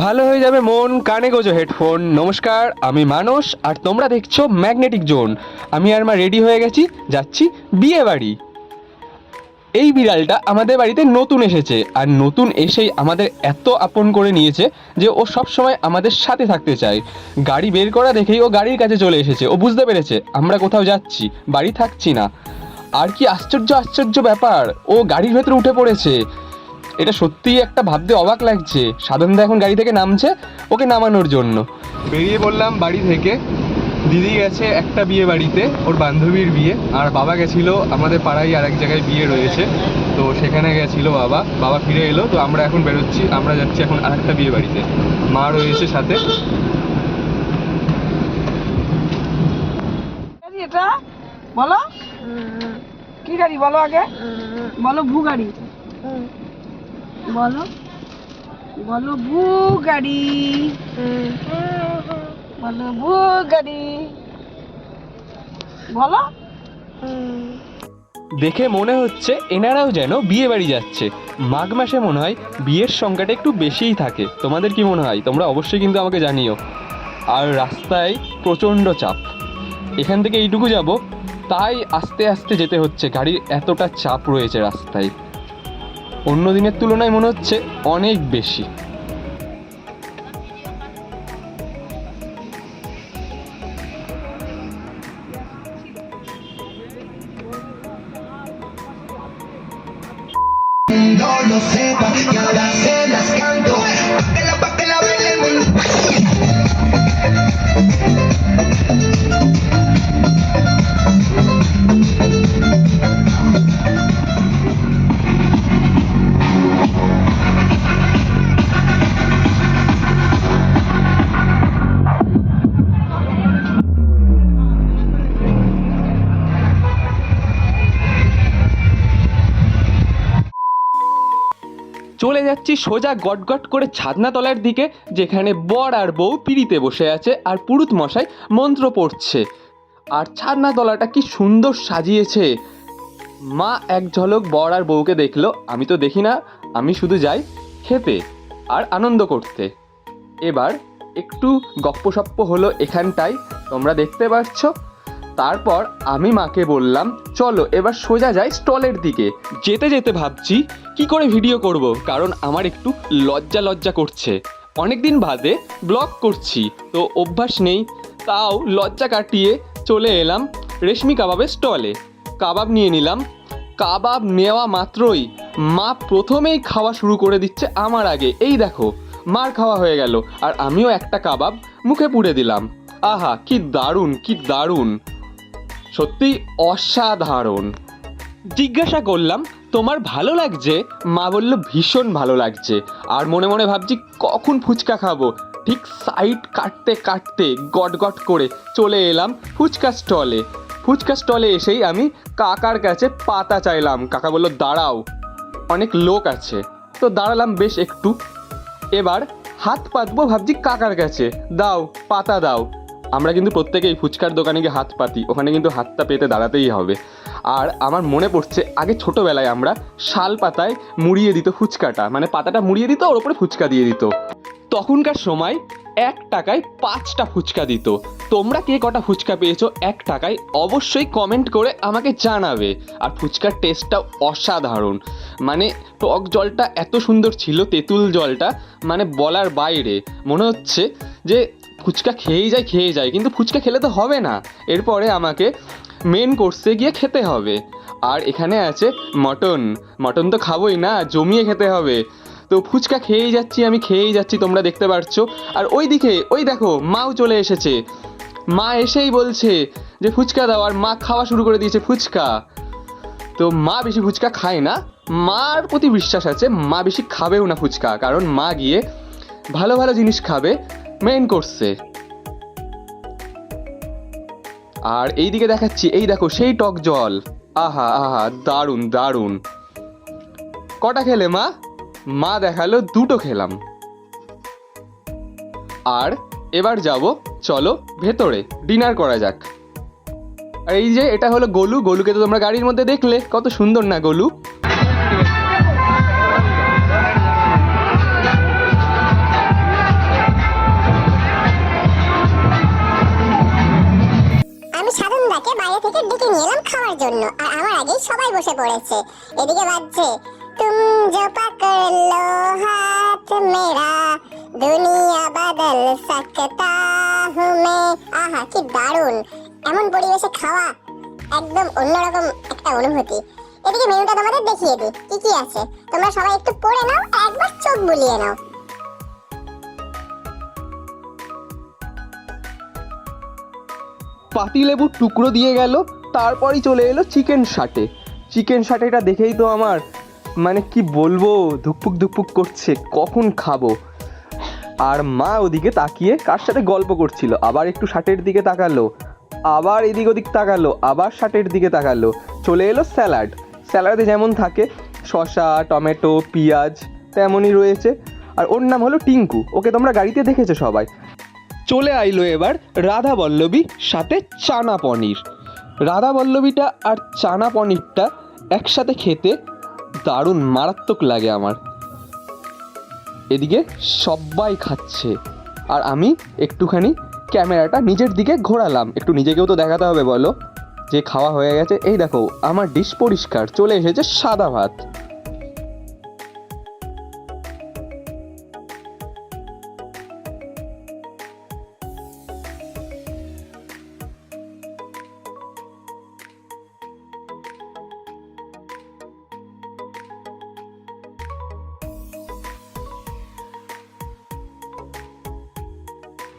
ভালো হয়ে যাবে মন, কানে গোজো হেডফোন। নমস্কার, আমি মানস, আর তোমরা দেখছ ম্যাগনেটিক জোন। আমি আর মা রেডি হয়ে গেছি, যাচ্ছি বিয়ে বাড়ি। এই বিড়ালটা আমাদের বাড়িতে নতুন এসেছে, আর নতুন এসেই আমাদের এত আপন করে নিয়েছে যে ও সব সময় আমাদের সাথে থাকতে চায়। গাড়ি বের করা দেখেই ও গাড়ির কাছে চলে এসেছে, ও বুঝতে পেরেছে, আমরা কোথাও যাচ্ছি, বাড়ি থাকছি না। আর কি আশ্চর্য আশ্চর্য ব্যাপার, ও গাড়ির ভেতরে উঠে পড়েছে। এটা সত্যিই একটা ভাবতে অবাক লাগছে। সাধনদা এখন গাড়ি থেকে নামছে ওকে নামানোর জন্য। বেরিয়ে পড়লাম বাড়ি থেকে। দিদি গেছে একটা বিয়ে বাড়িতে ওর বান্ধবীর বিয়ে। আর বাবা গেছিল আমাদের পাড়ায় আর এক জায়গায় বিয়ে রয়েছে। তো সেখানে গেছিল বাবা। বাবা ফিরে এলো তো আমরা এখন বেরোচ্ছি। আমরা যাচ্ছি এখন আর একটা বিয়ে বাড়িতে। মা রয়েছে সাথে। এটা? বলো। কি গাড়ি? বলো আগে। বলো ভু গাড়ি। বলো বলো ভু গাড়ি। বলো ভু গাড়ি। বলো। দেখে মনে হচ্ছে এনারাও যেন বিয়ে বাড়ি যাচ্ছে। মাঘ মাসে মনে হয় বিয়ের সংখ্যাটা একটু বেশিই থাকে। তোমাদের কি মনে হয়? তোমরা অবশ্যই কিন্তু আমাকে জানিও। আর রাস্তায় প্রচণ্ড চাপ। এখান থেকে এইটুকু যাব। তাই আস্তে আস্তে যেতে হচ্ছে। গাড়ির এতটা চাপ রয়েছে রাস্তায়। অন্য দিনের তুলনায় মনে হচ্ছে অনেক বেশি no lo sepa y ahora se las canto. চলে যাচ্ছি সোজা গটগট করে ছাদনাতলার দিকে, যেখানে বর আর বউ পিড়িতে বসে আছে আর পুরুত মশাই মন্ত্র পড়ছে। আর ছাদনাতলাটা কি সুন্দর সাজিয়েছে। মা এক ঝলক বর আর বউকে দেখল, আমি তো দেখি না, আমি শুধু যাই খেতে আর আনন্দ করতে। এবার একটু গপ্পসপ্প হলো এখানটায়, তোমরা দেখতে পাচ্ছ তারপর আমি মাকে বললাম, চলো, এবার সোজা যাই স্টলের দিকে। যেতে যেতে ভাবছি, কি করে ভিডিও করব? কারণ আমার একটু লজ্জা লজ্জা করছে। অনেক দিন বাদে ব্লগ করছি, তো অভ্যাস নেই। তাও লজ্জা কাটিয়ে চলে এলাম রেশমি কাবাবের স্টলে। কাবাব নিয়ে নিলাম। কাবাব নেওয়া মাত্রই মা প্রথমেই খাওয়া শুরু করে দিচ্ছে আমার আগে। এই দেখো, মার খাওয়া হয়ে গেল, আর আমিও একটা কাবাব মুখে পুড়ে দিলাম। আহা, কি দারুণ কি দারুণ। সত্যি অসাধারণ। জিজ্ঞাসা করলাম, তোমার ভালো লাগছে? মা বলল, ভীষণ ভালো লাগছে। আর মনে মনে ভাবছি, কখন ফুচকা খাব? ঠিক সাইড কাটতে কাটতে গট গট করে চলে এলাম ফুচকা স্টলে। ফুচকা স্টলে এসেই আমি কাকার কাছে পাতা চাইলাম। কাকা বলল, দাঁড়াও, অনেক লোক আছে। তো দাঁড়ালাম বেশ একটু। এবার হাত পাতবো ভাবছি কাকার কাছে। দাও, পাতা দাও। আমরা কিন্তু প্রত্যেকেই ফুচকার দোকানে গিয়ে হাত পাতি, ওখানে কিন্তু হাতটা পেতে দাঁড়াতেই হবে। আর আমার মনে পড়ছে, আগে ছোটোবেলায় আমরা শাল পাতায় মুড়িয়ে দিত ফুচকাটা মানে পাতাটা মুড়িয়ে দিত, ওর ওপরে ফুচকা দিয়ে দিত। তখনকার সময় এক টাকায় পাঁচটা ফুচকা দিত। তোমরা কে কটা ফুচকা পেয়েছ এক টাকায় অবশ্যই কমেন্ট করে আমাকে জানাবে। আর ফুচকার টেস্টটাও অসাধারণ। মানে টক জলটা এত সুন্দর ছিল, তেঁতুল জলটা মানে বলার বাইরে। মনে হচ্ছে যে ফুচকা খেয়েই যায় খেয়ে যায়। কিন্তু ফুচকা খেলে তো হবে না। এরপরে আমাকে মেন কোর্সে গিয়ে খেতে হবে। আর এখানে আছে মটন মটন তো খাবোই না, জমিয়ে খেতে হবে। তো ফুচকা খেয়েই যাচ্ছি, আমি খেয়েই যাচ্ছি, তোমরা দেখতে পাচ্ছ আর ওই দিকে ওই দেখো, মাও চলে এসেছে। মা এসেই বলছে যে, ফুচকা দাও। আর মা খাওয়া শুরু করে দিয়েছে ফুচকা। তো মা বেশি ফুচকা খায় না। মার প্রতি বিশ্বাস আছে, মা বেশি খাবেও না ফুচকা। কারণ মা গিয়ে ভালো ভালো জিনিস খাবে। মেন কোর্সে আর এইদিকে দেখাচ্ছি, এই দেখো, সেই টক জল। আহা আহা, দারুণ দারুণ। কটা খেলে, মা? মা দেখাল, দুটো খেলাম। আর এবার যাব, চলো, ভেতরে, ডিনার করা যাক। আর এই যে, এটা হলো গোলু, গোলুকে তো তোমরা গাড়ির মধ্যে দেখলে, কত সুন্দর না গোলু? সবাই বসে পড়েছে। এদিকে বাজছে, তুম জো পকড়লো হাত মেরা, দুনিয়া বদল সকতা হুঁ মে। আহা, কি দারুণ। এমন পরিবেশে খাওয়া একদম অন্যরকম একটা অনুভূতি। এদিকে মেনুটা তোমাদের দেখিয়ে দিই, কি কি আছে। তোমরা সবাই একটু পড়ে নাও, আর একবার চোখ বুলিয়ে নাও। পাতিলেবুর টুকরো দিয়ে গেল, তারপরই চলে এলো চিকেন সাটে। চিকেন শাটেটা দেখেই তো আমার মানে কি বলব, ধুকপুক ধুকপুক করছে, কখন খাব? আর মা ওদিকে তাকিয়ে কার সাথে গল্প করছিল? আবার একটু শাটের দিকে তাকালো, আবার এদিক ওদিক তাকালো, আবার শাটের দিকে তাকালো, চলে এলো স্যালাড। স্যালাডে যেমন থাকে, শসা, টমেটো, পেঁয়াজ তেমনই রয়েছে। আর ওর নাম হলো টিঙ্কু, ওকে তোমরা গাড়িতে দেখেছ সবাই। চলে আইলো এবার রাধা বল্লবী সাথে চানা পনির। রাধা বল্লবীটা আর চানা পনিরটা একসাথে খেতে দারুণ মারাত্মক লাগে আমার। এদিকে সবাই খাচ্ছে, আর আমি একটুখানি ক্যামেরাটা নিজের দিকে ঘোরালাম। একটু নিজেকেও তো দেখাতে হবে, বলো। যে খাওয়া হয়ে গেছে, এই দেখো, আমার ডিশ পরিষ্কার, চলে এসেছে সাদা ভাত।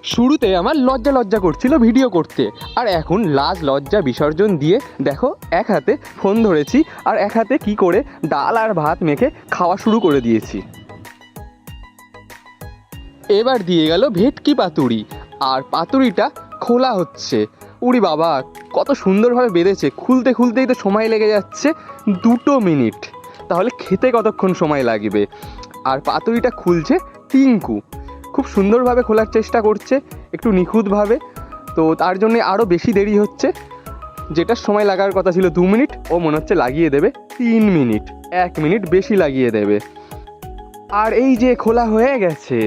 শুরুতে আমার লজ্জা লজ্জা করছিল ভিডিও করতে। আর এখন লাজ লজ্জা বিসর্জন দিয়ে, দেখো, এক হাতে ফোন ধরেছি, আর এক হাতে কি করে ডাল আর ভাত মেখে খাওয়া শুরু করে দিয়েছি। এবার দিয়ে গেল ভেটকি পাতুরি, আর পাতুরিটা খোলা হচ্ছে। উড়ি বাবা, কত সুন্দরভাবে বেঁধেছে, খুলতে খুলতেই তো সময় লেগে যাচ্ছে দুটো মিনিট। তাহলে খেতে কতক্ষণ সময় লাগবে? আর পাতুরিটা খুলছে টিঙ্কু। খুব সুন্দরভাবে খোলার চেষ্টা করছে, একটু নিখুঁতভাবে। তো তার জন্য আরও বেশি দেরি হচ্ছে। যেটার সময় লাগার কথা ছিল দু মিনিট, ও মনে হচ্ছে লাগিয়ে দেবে তিন মিনিট, এক মিনিট বেশি লাগিয়ে দেবে। আর এই যে খোলা হয়ে গেছে,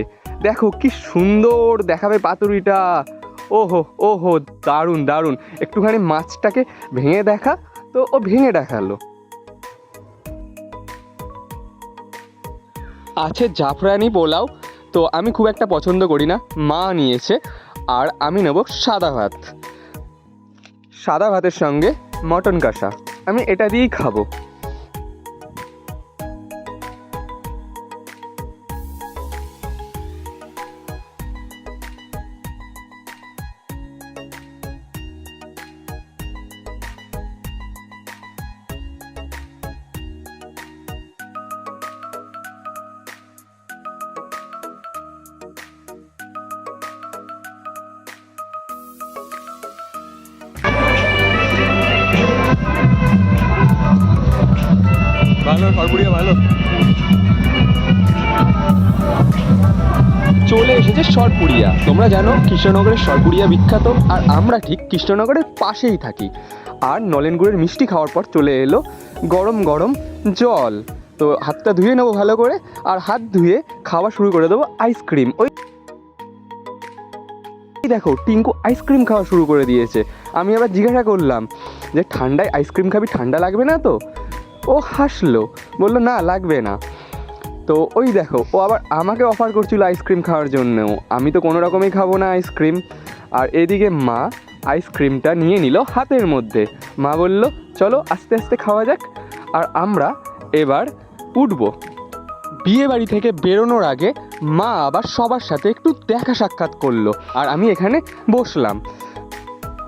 দেখো কি সুন্দর দেখাবে পাতুরিটা। ওহো ওহো, দারুণ দারুণ। একটুখানি মাছটাকে ভেঙে দেখা, তো ও ভেঙে দেখাল। আছে জাফরানি পোলাও তো আমি খুব একটা পছন্দ করি না। মা নিয়েছে, আর আমি নেব সাদা ভাত। সাদা ভাতের সঙ্গে মটন কষা। আমি এটা দিয়েই খাব। ভালো সরপুরিয়া ভালো। চলে এসেছে সরপুরিয়া তোমরা জানো কৃষ্ণনগরের সরপুরিয়া বিখ্যাত, আর আমরা ঠিক কৃষ্ণনগরের পাশেই থাকি। আর নলেনগুড়ের মিষ্টি খাওয়ার পর চলে এলো গরম গরম জল। তো হাতটা ধুয়ে নেব ভালো করে, আর হাত ধুয়ে খাওয়া শুরু করে দেবো আইসক্রিম। ওই দেখো, টিঙ্কু আইসক্রিম খাওয়া শুরু করে দিয়েছে। আমি আবার জিজ্ঞাসা করলাম যে, ঠান্ডায় আইসক্রিম খাবি? ঠান্ডা লাগবে না তো? ও হাসলো, বলল, না, লাগবে না। তো ওই দেখো, ও আবার আমাকে অফার করছিল আইসক্রিম খাওয়ার জন্যও। আমি তো কোনো রকমই খাব না আইসক্রিম আর এদিকে মা আইসক্রিমটা নিয়ে নিল হাতের মধ্যে। মা বলল, চলো, আস্তে আস্তে খাওয়া যাক। আর আমরা এবার উঠবো। বিয়ে বাড়ি থেকে বেরোনোর আগে মা আবার সবার সাথে একটু দেখা সাক্ষাৎ করল আর আমি এখানে বসলাম।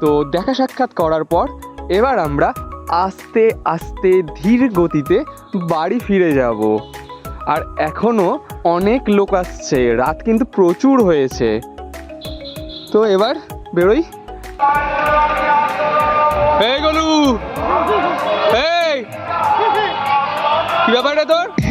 তো দেখা সাক্ষাৎ করার পর এবার আমরা আস্তে আস্তে ধীর গতিতে বাড়ি ফিরে যাব। আর এখনও অনেক লোক আসছে, রাত কিন্তু প্রচুর হয়েছে। তো এবার বেরোই। এই গলু! এই! কি ব্যাপারটা তোর?